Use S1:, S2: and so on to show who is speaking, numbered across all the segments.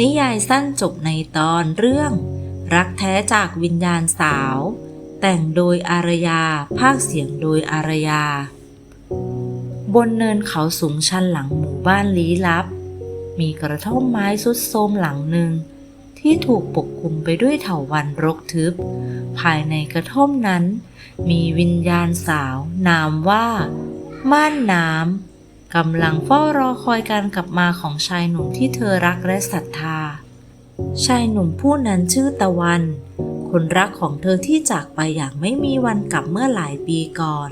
S1: นิยายสั้นจบในตอนเรื่อง รักแท้จากวิญญาณสาว แต่งโดยอารยา ภาคเสียงโดยอารยา บนเนินเขาสูงชันหลังหมู่บ้านลี้ลับ มีกระท่อมไม้สุดโทรมหลังหนึ่ง ที่ถูกปกคลุมไปด้วยเถาวัลย์รกทึบ ภายในกระท่อมนั้น มีวิญญาณสาวนามว่า ม่านน้ำ กำลังเฝ้ารอคอยการกลับมาของชายหนุ่มที่เธอรักและศรัทธา ชายหนุ่มผู้นั้นชื่อตะวัน คนรักของเธอที่จากไปอย่างไม่มีวันกลับเมื่อหลายปีก่อน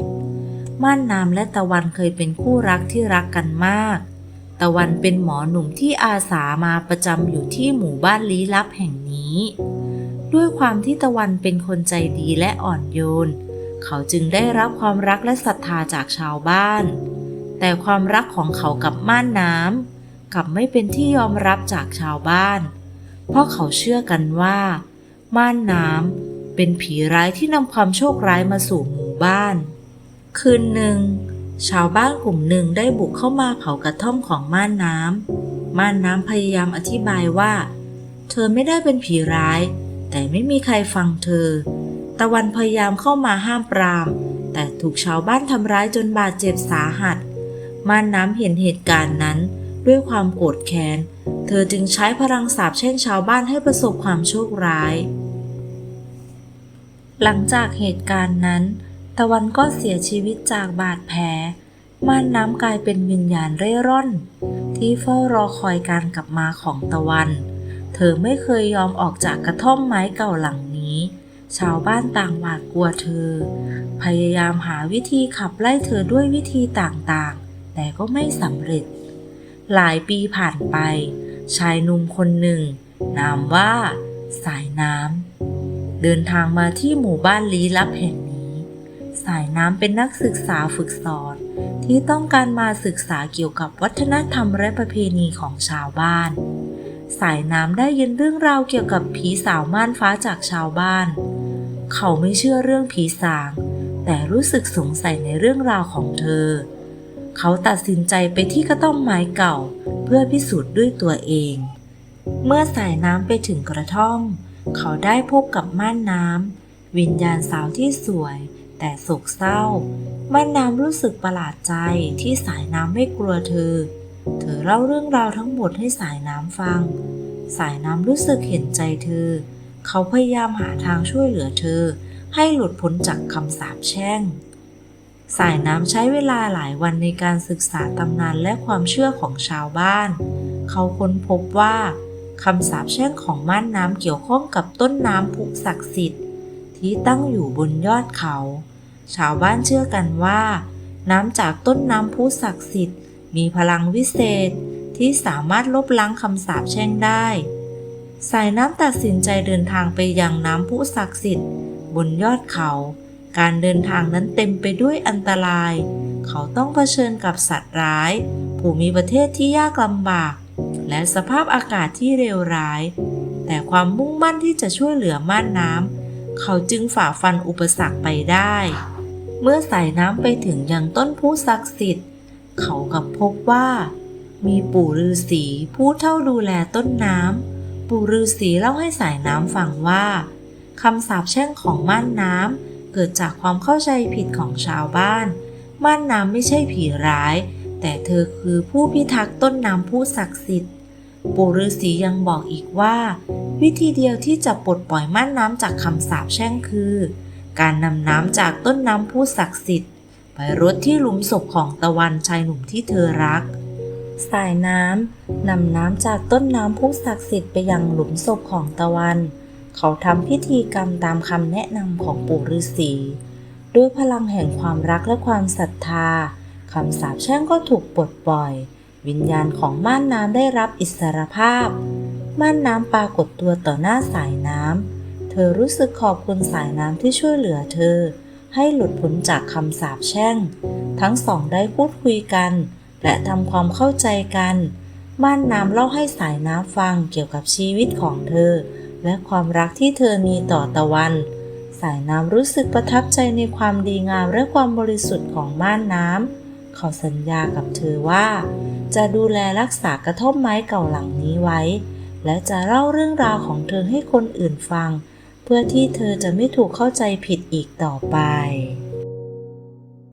S1: ม่านน้ำและตะวันเคยเป็นคู่รักที่รักกันมาก ตะวันเป็นหมอหนุ่มที่อาสามาประจำอยู่ที่หมู่บ้านลี้ลับแห่งนี้ ด้วยความที่ตะวันเป็นคนใจดีและอ่อนโยน เขาจึงได้รับความรักและศรัทธาจากชาวบ้าน แต่ความรักของเขากับม่านน้ำกลับไม่เป็นที่ยอมรับจากชาวบ้าน เพราะเขาเชื่อกันว่า ม่านน้ำเป็นผีร้ายที่นำความโชคร้ายมาสู่หมู่บ้าน คืนหนึ่ง ชาวบ้านกลุ่มหนึ่งได้บุกเข้ามาเผากระท่อมของม่านน้ำม่านน้ำพยายามอธิบายว่า เธอไม่ได้เป็นผีร้าย แต่ไม่มีใครฟังเธอ ตะวันพยายามเข้ามาห้ามปราม แต่ถูกชาวบ้านทำร้ายจนบาดเจ็บสาหัส ม่านน้ำเห็นเหตุการณ์นั้น ด้วยความโกรธแค้น เธอจึงใช้พลังสาปแช่งชาวบ้านให้ประสบความโชคร้าย หลังจากเหตุการณ์นั้น ตะวันก็เสียชีวิตจากบาดแผล ม่านน้ำกลายเป็นวิญญาณเร่ร่อน ที่เฝ้ารอคอยการกลับมาของตะวัน เธอไม่เคยยอมออกจากกระท่อมไม้เก่าหลังนี้ ชาวบ้านต่างหวาดกลัวเธอ พยายามหาวิธีขับไล่เธอด้วยวิธีต่างๆ แต่ก็ไม่สำเร็จ หลายปีผ่านไป ชายหนุ่มคนหนึ่ง นามว่า สายน้ำเดินทางมาที่หมู่บ้านลี้ลับแห่งนี้ สายน้ำเป็นนักศึกษาฝึกสอนที่ต้องการมาศึกษาเกี่ยวกับวัฒนธรรมและประเพณีของชาวบ้าน สายน้ำได้ยินเรื่องราวเกี่ยวกับผีสาวม่านฟ้าจากชาวบ้าน เขาไม่เชื่อเรื่องผีสาง แต่รู้สึกสงสัยในเรื่องราวของเธอ เขาตัดสินใจไปที่กระท่อมไม้เก่า เพื่อพิสูจน์ด้วยตัวเอง เมื่อสายน้ำไปถึงกระท่อม เขาได้พบกับม่านน้ำวิญญาณสาวที่สวย แต่โศกเศร้า ม่านน้ำรู้สึกประหลาดใจที่สายน้ำไม่กลัวเธอ เธอเล่าเรื่องราวทั้งหมดให้สายน้ำฟัง สายน้ำรู้สึกเห็นใจเธอ เขาพยายามหาทางช่วยเหลือเธอ ให้หลุดพ้นจากคำสาปแช่ง สายน้ำใช้เวลาหลายวันในการศึกษาตำนานและความเชื่อของชาวบ้าน เขาค้นพบว่าคำสาปแช่งของม่านน้ำเกี่ยวข้องกับต้นน้ำพุศักดิ์สิทธิ์ ที่ตั้งอยู่บนยอดเขา ชาวบ้านเชื่อกันว่า น้ำจากต้นน้ำพุศักดิ์สิทธิ์ มีพลังวิเศษที่สามารถลบล้างคำสาปแช่งได้ สายน้ำตัดสินใจเดินทางไปยังน้ำพุศักดิ์สิทธิ์ บนยอดเขา การเดินทางนั้นเต็มไปด้วยอันตราย เขาต้องเผชิญกับสัตว์ร้าย ภูมิประเทศที่ยากลำบาก และสภาพอากาศที่เลวร้าย แต่ความมุ่งมั่นที่จะช่วยเหลือม่านน้ำเขาจึงฝ่าฟันอุปสรรคไปได้ เมื่อสายน้ำไปถึงยังต้นพุศักดิ์สิทธิ์ เขากับพบว่า มีปู่ฤาษีผู้เท่าดูแลต้นน้ำปู่ฤาษีเล่าให้สายน้ำฟังว่าคำสาปแช่งของม่านน้ำ เกิดจากความเข้าใจผิดของชาวบ้าน ม่านน้ำไม่ใช่ผีร้าย แต่เธอคือผู้พิทักษ์ต้นน้ำผู้ศักดิ์สิทธิ์ปู่ฤาษียังบอกอีกว่า วิธีเดียวที่จะปลดปล่อยม่านน้ำจากคำสาปแช่งคือ การนำน้ำจากต้นน้ำผู้ศักดิ์สิทธิ์ ไปรดที่หลุมศพของตะวันชายหนุ่มที่เธอรัก สายน้ำนำน้ำจากต้นน้ำผู้ศักดิ์สิทธิ์ไปยังหลุมศพของตะวัน เขาทำพิธีกรรมตามคำแนะนำของปู่ฤาษีด้วยพลังแห่งความรักและความศรัทธาคำสาปแช่งก็ถูกปลดปล่อย วิญญาณของม่านน้ำได้รับอิสรภาพ ม่านน้ำปรากฏตัวต่อหน้าสายน้ำ เธอรู้สึกขอบคุณสายน้ำที่ช่วยเหลือเธอ ให้หลุดพ้นจากคำสาปแช่ง ทั้งสองได้พูดคุยกัน และทำความเข้าใจกัน ม่านน้ำเล่าให้สายน้ำฟังเกี่ยวกับชีวิตของเธอ และความรักที่เธอมีต่อตะวัน สายน้ำรู้สึกประทับใจในความดีงามและความบริสุทธิ์ของม่านน้ำเขาสัญญากับเธอว่า จะดูแลรักษากระท่อมไม้เก่าหลังนี้ไว้ และจะเล่าเรื่องราวของเธอให้คนอื่นฟัง เพื่อที่เธอจะไม่ถูกเข้าใจผิดอีกต่อไป